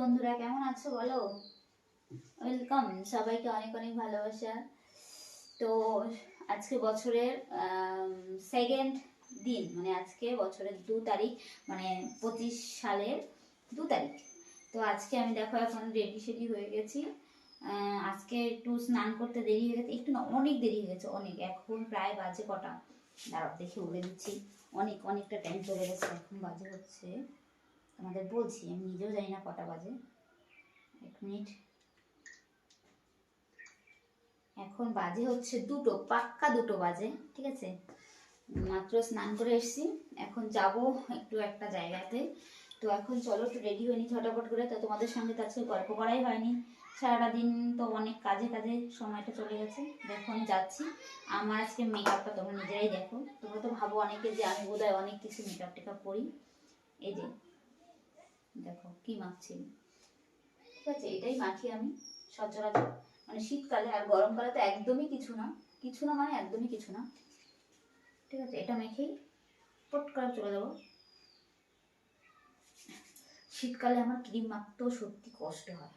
বন্ধুরা, কেমন আছো বলো? ওয়েলকাম সবাইকে অনেক অনেক ভালোবাসা। তো আজকে বছরের সেকেন্ড দিন মানে আজকে বছরের দু তারিখ মানে পঁচিশ সালের দু তারিখ। তো আজকে আমি দেখো, এখন রেডি সেডি হয়ে গেছি। আজকে একটু স্নান করতে দেরি হয়ে গেছে, একটু না, অনেক দেরি হয়ে গেছে, অনেক। এখন প্রায় বাজে কটা। দাঁড়াও, দেখে উড়ে দিচ্ছি। অনেক, অনেকটা টাইম চলে গেছে, এখন বাজে হচ্ছে তোমাদের বলছি, আমি নিজেও জানি না কটা বাজে। এক মিনিট। এখন বাজে হচ্ছে দুটো, পাক্কা দুটো বাজে, ঠিক আছে? মাত্র স্নান করে এসেছি। এখন যাব একটু একটা জায়গাতে। তো এখন চলো, একটু রেডি হয়নি ঝটাপট করে। তো তোমাদের সঙ্গে তো আজকে গল্প করাই হয়নি। সারাটা দিন তো অনেক কাজে কাজে সময়টা চলে গেছে। দেখো, আমি যাচ্ছি। আমার আজকে মেকআপটা তোমরা নিজেরাই দেখো। তোমরা তো ভাবো অনেকে যে আমি বোধহয় অনেক কিছু মেকআপ টেকআপ করি। এই যে দেখো, কি মাখছি ঠিক আছে, এটাই মাখি আমি সচরাচর। মানে শীতকালে আর গরমকালে তো একদমই কিছু না। কিছু না মানে একদমই কিছু না। ঠিক আছে, এটা মেখেই পট করে চলে যাব। শীতকালে আমার ক্রিম মাখতেও সত্যি কষ্ট হয়।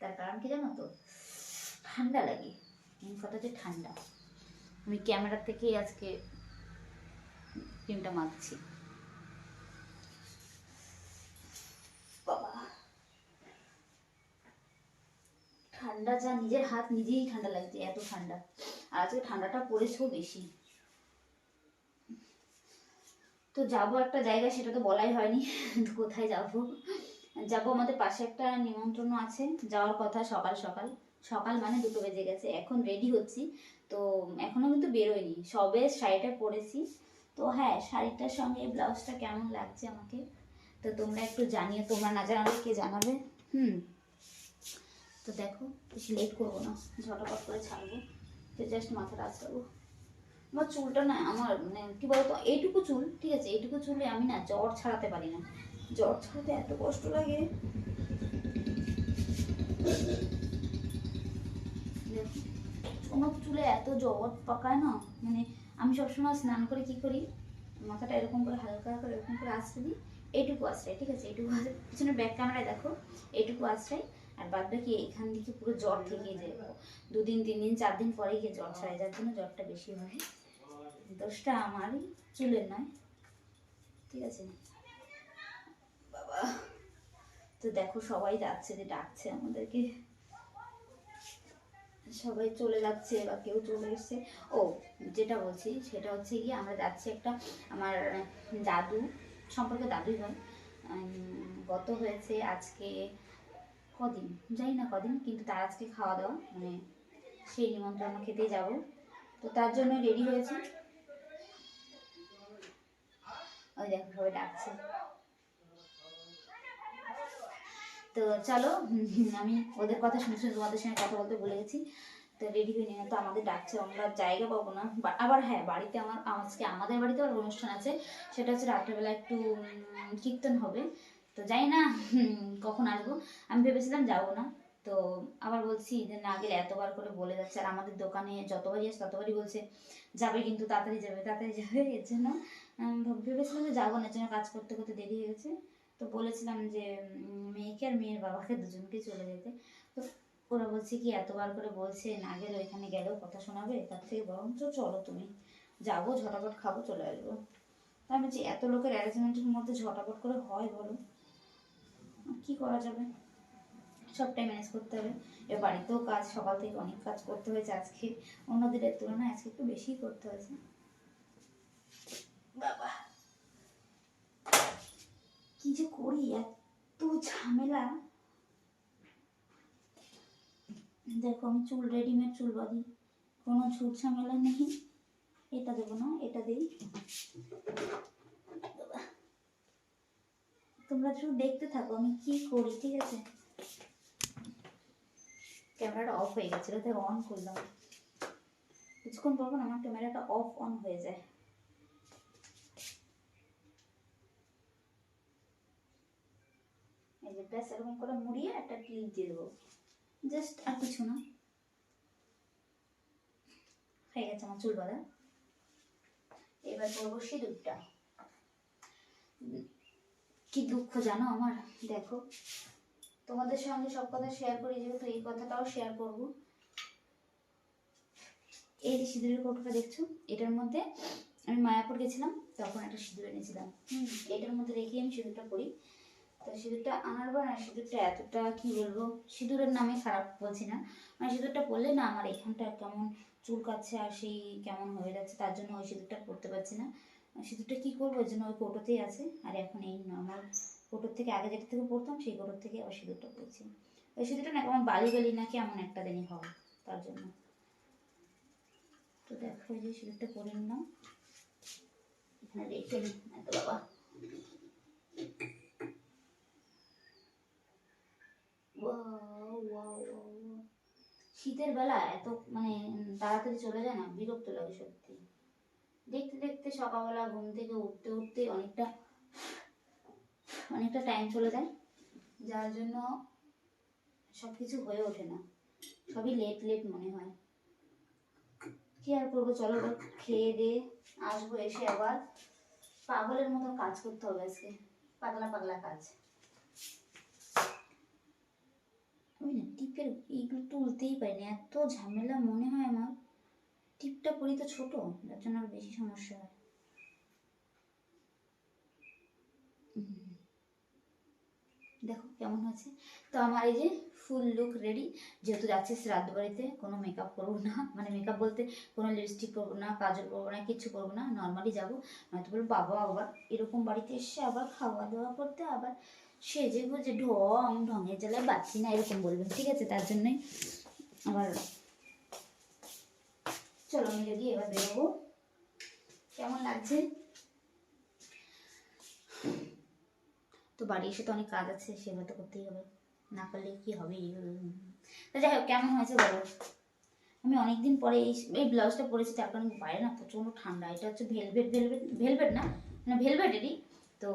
তার কারণ কি জানো তো? ঠান্ডা লাগে। মেন কথা হচ্ছে ঠান্ডা। আমি ক্যামেরার থেকেই আজকে ক্রিমটা মাখছি বাবা ঠান্ডা, যা নিজের হাত নিজেই ঠান্ডা লাগছে, এত ঠান্ডা। আর আজকে ঠান্ডাটা পড়েছেও বেশি। তো যাব একটা জায়গা সেটা তো বলাই হয়নি, কোথায় যাব? যাব আমাদের পাশে একটা নিমন্ত্রণ আছে, যাওয়ার কথা সকাল সকাল। সকাল মানে দুটো বেজে গেছে, এখন রেডি হচ্ছি। তো এখনও কিন্তু বেরোয়নি, সবে শাড়িটা পরেছি। তো হ্যাঁ শাড়িটার সঙ্গে এই ব্লাউজটা কেমন লাগছে আমাকে? তো তোমরা একটু জানিয়ে তোমরা না জানালে কে জানাবে? হুম। তো দেখো বেশি লেট করব না ঝটাপট করে ছাড়বো। তো জাস্ট মাথাটা আছড়াবো। আমার চুলটা না আমার মানে কি বলতো এইটুকু চুল ঠিক আছে এইটুকু চুলে আমি না জ্বর ছাড়াতে পারি না। জ্বর ছাড়াতে এত কষ্ট লাগে। আমার চুলে এত জ্বর পাকায় না মানে আমি সবসময় স্নান করে কি করি মাথাটা এরকম করে হালকা করে এরকম করে আশ্রয় দিই এইটুকু আশ্রয় ঠিক আছে এইটুকু পিছনে ব্যাক ক্যামেরায় দেখো এইটুকু আশ্রয় আর বাদ বাকি এখান থেকে পুরো জ্বর থেকে যে দুদিন তিন দিন চার দিন পরে গিয়ে জ্বর ছাড়ায় যার জন্য জ্বরটা বেশি হয়। দোষটা আমারই চুলের নয়। ঠিক আছে? বাবা তো দেখো সবাই যাচ্ছে যে ডাকছে আমাদেরকে। সবাই চলে যাচ্ছে বা কেউ চলে এসছে। ও যেটা বলছি সেটা হচ্ছে কি আমরা যাচ্ছি একটা আমার দাদু সম্পর্কে দাদুই হয় গত হয়েছে আজকে কদিন, জানি না কদিন, কিন্তু তার আজকে খাওয়া দাওয়া মানে সেই নিমন্ত্রণ খেতে যাব। তো তার জন্য রেডি হয়েছে। ওই দেখো, সবাই ডাকছে। তো চলো আমি ওদের কথা শুনে শুনে তোমাদের সঙ্গে কথা বলতে ভুলে গেছি। তো রেডি হয়ে নিয়ে তো আমাদের ডাকছে, আমরা জায়গা পাবো না। আবার হ্যাঁ বাড়িতে আমার, আজকে আমাদের বাড়িতে আবার অনুষ্ঠান আছে, সেটা হচ্ছে রাত্রেবেলা একটু কীর্তন হবে। তো যাই না কখন আসব। আমি ভেবেছিলাম যাব না। তো আবার বলছি যে না গেলে এতবার করে বলে যাচ্ছে আর আমাদের দোকানে যতবারই আসে ততবারই বলছে, যাবে কিন্তু, তাড়াতাড়ি যাবে তাড়াতাড়ি যাবে। এর জন্য ভেবেছিলাম যে যাব না জন্য কাজ করতে করতে দেরি হয়ে গেছে। তো বলেছিলাম যে মেয়েকে আর মেয়ের বাবাকে দুজনকে চলে যেতে। তো ওরা বলছে, কি এতবার করে বলছে, না গেলে ওইখানে গেলেও কথা শোনাবে? তার থেকে বরঞ্চ চলো তুমি। যাব, ঝটাপট খাব, চলে আসব। আমি বলছি, এত লোকের অ্যারেঞ্জমেন্টের মধ্যে ঝটাপট করে হয় বলো? কি করা যাবে? সবটাই ম্যানেজ করতে হবে। এবার বাড়িতেও কাজ, সকাল থেকে অনেক কাজ করতে হয়েছে আজকে। অন্য দিনের তুলনায় আজকে একটু বেশিই করতে হয়েছে। বাবা! কি যে করি? এত ঝামেলা। দেখো, আমি চুল রেডিমেড চুল বাঁধি। কোনো ঝুট ঝামেলা নেই। এটা দেবো না, এটা দিই বাবা। তোমরা শুধু দেখতে থাকো, আমি কি করি, ঠিক আছে? ক্যামেরাটা অফ হয়ে গেছিল, তাই অন করলাম। কিছুক্ষণ পর আমার ক্যামেরাটা অফ অন হয়ে যায়। এই যে ব্যাস, এরকম করে মুড়িয়ে একটা ক্লিপ দিয়ে দেবো। জাস্ট আর কিছু না। হয়ে গেছে আমার চুল বাঁধা এবার করব সিঁদুরটা। কি দুঃখ জানো আমার? দেখো, তোমাদের সঙ্গে সব কথা শেয়ার করি, যেহেতু এই কথাটাও শেয়ার করব। এই যে সিঁদুরের কৌটোটা দেখছ, এটার মধ্যে আমি মায়াপুর গেছিলাম, তখন একটা সিঁদুর এনেছিলাম। হুম, এটার মধ্যে রেখে আমি সিঁদুরটা করি তো সিঁদুরটা আনার পর না সিঁদুরটা এতটা কি বলব, সিঁদুরের নামে খারাপ বলছি না। মানে সিঁদুরটা পরলে না আমার এখানটা কেমন চুল কাচ্ছে আর সেই কেমন হয়ে যাচ্ছে, তার জন্য ওই সিঁদুরটা পরতে পারছি না। সিঁদুরটা কি করব ওই জন্য ওই কৌটোতেই আছে। আর এখন এই নর্মাল কৌটোর থেকে আগে যেটা থেকে পড়তাম, সেই কৌটোর থেকে আবার সিঁদুরটা পরছি ওই সিঁদুরটা না কেমন বালি বালি না কেমন একটা দিনই হয় তার জন্য। তো দেখো যে সিঁদুরটা পরে নিলাম। এখানে রেখে এত বাবা. শীতের বেলা এত মানে তাড়াতাড়ি চলে যায় না, বিরক্ত লাগে সত্যি। দেখতে দেখতে সকালবেলা ঘুম থেকে উঠতে উঠতে অনেকটা অনেকটা টাইম চলে যায়। যার জন্য সব কিছু হয়ে ওঠে না। সবই লেট লেট মনে হয়। কি আর করব? চলো খেয়ে দিয়ে আসব এসে আবার। পাগলের মতো কাজ করতে হবে আজকে। পাগলা পাগলা কাজ। আমি না টিপের এইগুলো তুলতেই পারি না এত ঝামেলা মনে হয় আমার। টিপটা পরি তো ছোট, যার জন্য আরও বেশি সমস্যা হয়। দেখো কেমন হয়েছে। তো আমার এই যে ফুল লুক রেডি যেহেতু যাচ্ছি শ্রাদ্ধ বাড়িতে কোনো মেকআপ করব না। মানে মেকআপ বলতে কোনো লিপস্টিক করব না, কাজল করব না, কিছু করব না নর্মালি যাব। নয়তো বলব, বাবা, আবার এরকম বাড়িতে এসে আবার খাওয়া দাওয়া করতে, আবার সেজে গুজে ঢং, ঢঙের জ্বালায় বাচ্চি না, এরকম বলবেন, ঠিক আছে? তার জন্যই আবার চলো আমি যদি এবার বেরোবো। কেমন লাগছে? তো বাড়ি এসে তো অনেক কাজ আছে, সেগুলো তো করতেই হবে। না করলে কি হবে? তো যাই হোক, কেমন হয়েছে বলো? আমি অনেকদিন পরে এই এই ব্লাউজটা পরেছি, তার কারণে বাইরে না প্রচণ্ড ঠান্ডা। এটা হচ্ছে ভেলভেট ভেলভেট ভেলভেট না? মানে ভেলভেটেরই। তো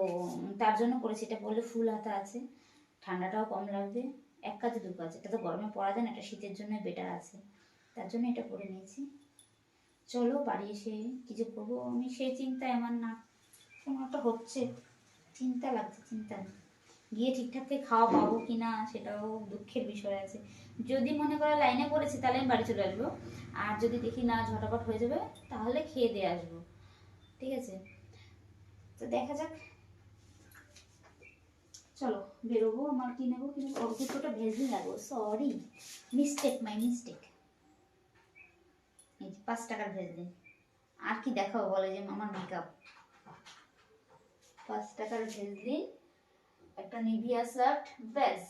তার জন্য করেছি এটা পরলে ফুল হাতা আছে, ঠান্ডাটাও কম লাগবে। এক কাজে দু কাজ, এটা তো গরমে পরা যায় না, এটা শীতের জন্য বেটার আছে। তার জন্য এটা পরে নিয়েছি। চলো বাড়ি এসে কী যে করব? আমি সেই চিন্তায় আমার না কোনো একটা হচ্ছে। চিন্তা লাগছে, চিন্তা গিয়ে ঠিকঠাক করে খাওয়া পাবো কি না সেটাও দুঃখের বিষয় আছে। যদি মনে করো লাইনে পড়েছি, তাহলে আমি বাড়ি চলে আসব। আর যদি দেখি না, ঝটাপট হয়ে যাবে, তাহলে খেয়ে দিয়ে আসব। ঠিক আছে? তো দেখা যাক। চলো, বেরোবো, আমার কি নেব কিন্তু দুটোটা ভেজে লাগবো সরি মিস্টেক মাই মিস্টেক এই যে পাঁচ টাকার ভেজলিন আর কি দেখাবো বলে যে আমার মেকআপ পাঁচ টাকার ভেজলিন একটা নিভিয়া শার্ট ব্যাস।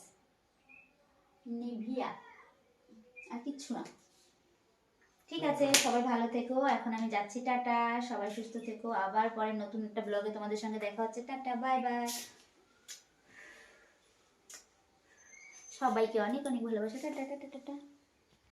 নিভিয়া আর কিচ্ছু না। ঠিক আছে সবাই ভালো থেকো। এখন আমি যাচ্ছি টাটা। সবাই সুস্থ থেকো। আবার পরে নতুন একটা ব্লগে তোমাদের সঙ্গে দেখা হচ্ছে। Tata bye bye. সবাইকে অনেক অনেক ভালোবাসা। Tata tata tata.